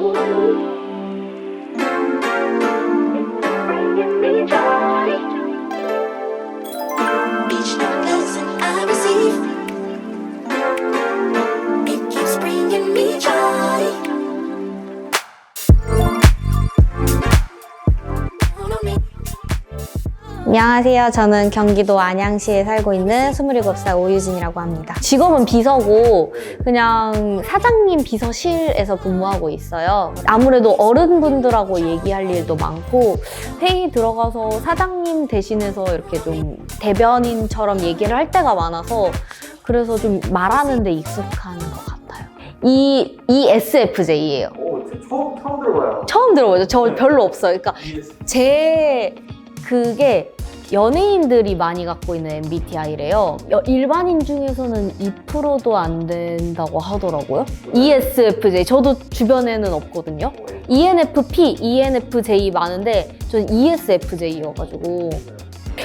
Música 안녕하세요. 저는 경기도 안양시에 살고 있는 27살 오유진이라고 합니다. 직업은 비서고 그냥 사장님 비서실에서 근무하고 있어요. 아무래도 어른분들하고 얘기할 일도 많고 회의 들어가서 사장님 대신해서 이렇게 좀 대변인처럼 얘기를 할 때가 많아서 그래서 좀 말하는 데 익숙한 것 같아요. 이 ESFJ예요. 오, 저 처음, 처음 들어봐요. 처음 들어보죠. 저 별로 없어요. 그러니까 제 그게 연예인들이 많이 갖고 있는 MBTI래요. 일반인 중에서는 2%도 안 된다고 하더라고요. ESFJ 저도 주변에는 없거든요. ENFP, ENFJ 많은데 E ESFJ여가지고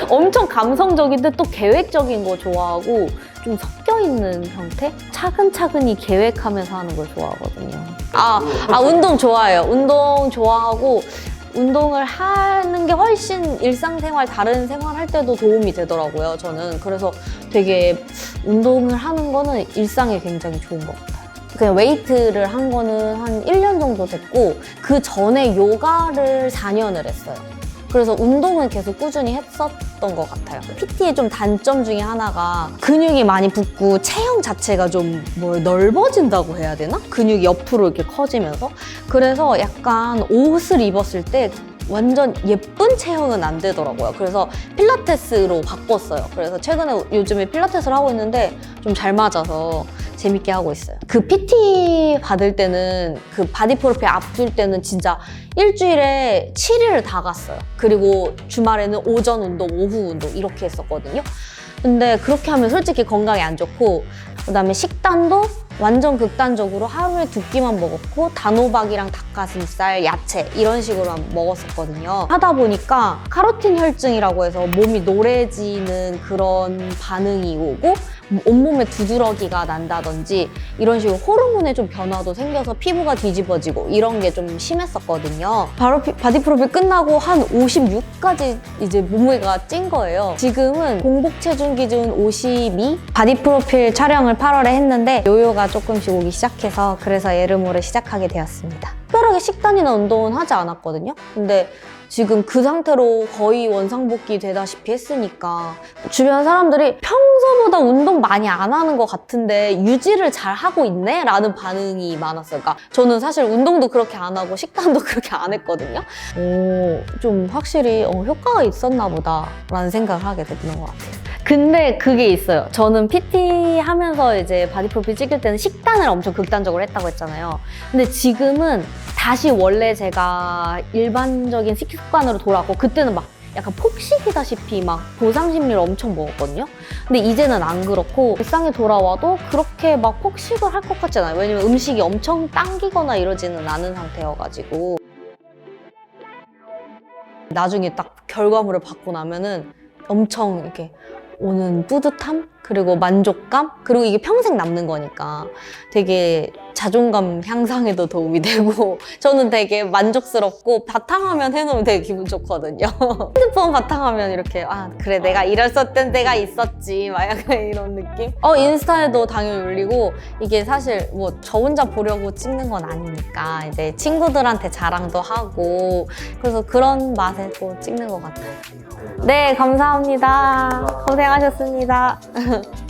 엄청 감성적인데 또 계획적인 거 좋아하고 좀 섞여 있는 형태? 차근차근히 계획하면서 하는 걸 좋아하거든요. 아, 아 운동 좋아해요. 운동 좋아하고 운동을 하는 게 훨씬 일상생활 다른 생활 할 때도 도움이 되더라고요. 저는 그래서 되게 운동을 하는 거는 일상에 굉장히 좋은 것 같아요. 그냥 웨이트를 한 거는 한 1년 정도 됐고 그 전에 요가를 4년을 했어요. 그래서 운동은 계속 꾸준히 했었던 것 같아요. PT의 좀 단점 중에 하나가 근육이 많이 붙고 체형 자체가 좀뭐 넓어진다고 해야 되나? 근육이 옆으로 이렇게 커지면서. 그래서 약간 옷을 입었을 때 완전 예쁜 체형은 안 되더라고요. 그래서 필라테스로 바꿨어요. 그래서 최근에 요즘에 필라테스를 하고 있는데 좀 잘 맞아서 재밌게 하고 있어요. 그 PT 받을 때는 그 바디 프로필 앞줄 때는 진짜 일주일에 7일을 다 갔어요. 그리고 주말에는 오전 운동, 오후 운동 이렇게 했었거든요. 근데 그렇게 하면 솔직히 건강에 안 좋고 그다음에 식단도 완전 극단적으로 하루에 두 끼만 먹었고 단호박이랑 닭가슴살, 야채 이런 식으로만 먹었었거든요. 하다 보니까 카로틴 혈증이라고 해서 몸이 노래지는 그런 반응이 오고 온몸에 두드러기가 난다든지 이런 식으로 호르몬의 좀 변화도 생겨서 피부가 뒤집어지고 이런 게 좀 심했었거든요. 바로 피- 바디 프로필 끝나고 한 56까지 이제 몸무게가 찐 거예요. 지금은 공복 체중 기준 52 바디 프로필 촬영을 8월에 했는데 요요가 조금씩 오기 시작해서 그래서 에르모를 시작하게 되었습니다. 특별하게 식단이나 운동은 하지 않았거든요. 근데 지금 그 상태로 거의 원상복귀 되다시피 했으니까 주변 사람들이 평소보다 운동 많이 안 하는 것 같은데 유지를 잘 하고 있네? 라는 반응이 많았어요. 그러니까 저는 사실 운동도 그렇게 안 하고 식단도 그렇게 안 했거든요. 오, 좀 확실히 어, 효과가 있었나 보다 라는 생각을 하게 되는 것 같아요. 근데 그게 있어요. 저는 PT 하면서 이제 바디 프로필 찍을 때는 식단을 엄청 극단적으로 했다고 했잖아요. 근데 지금은 다시 원래 제가 일반적인 식습관으로 돌아왔고 그때는 막 약간 폭식이다시피 막 보상 심리를 엄청 먹었거든요. 근데 이제는 안 그렇고 일상에 돌아와도 그렇게 막 폭식을 할 것 같지 않아요. 왜냐면 음식이 엄청 당기거나 이러지는 않은 상태여가지고 나중에 딱 결과물을 받고 나면은 엄청 이렇게 오는 뿌듯함 그리고 만족감 그리고 이게 평생 남는 거니까 되게 자존감 향상에도 도움이 되고 저는 되게 만족스럽고 바탕화면 해놓으면 되게 기분 좋거든요 핸드폰 바탕화면 이렇게 아 그래 내가 이랬을 땐 내가 있었지 막 약간 이런 느낌 어 인스타에도 당연히 올리고 이게 사실 뭐 저 혼자 보려고 찍는 건 아니니까 이제 친구들한테 자랑도 하고 그래서 그런 맛에도 찍는 것 같아요 네, 감사합니다. 고생하셨습니다. え?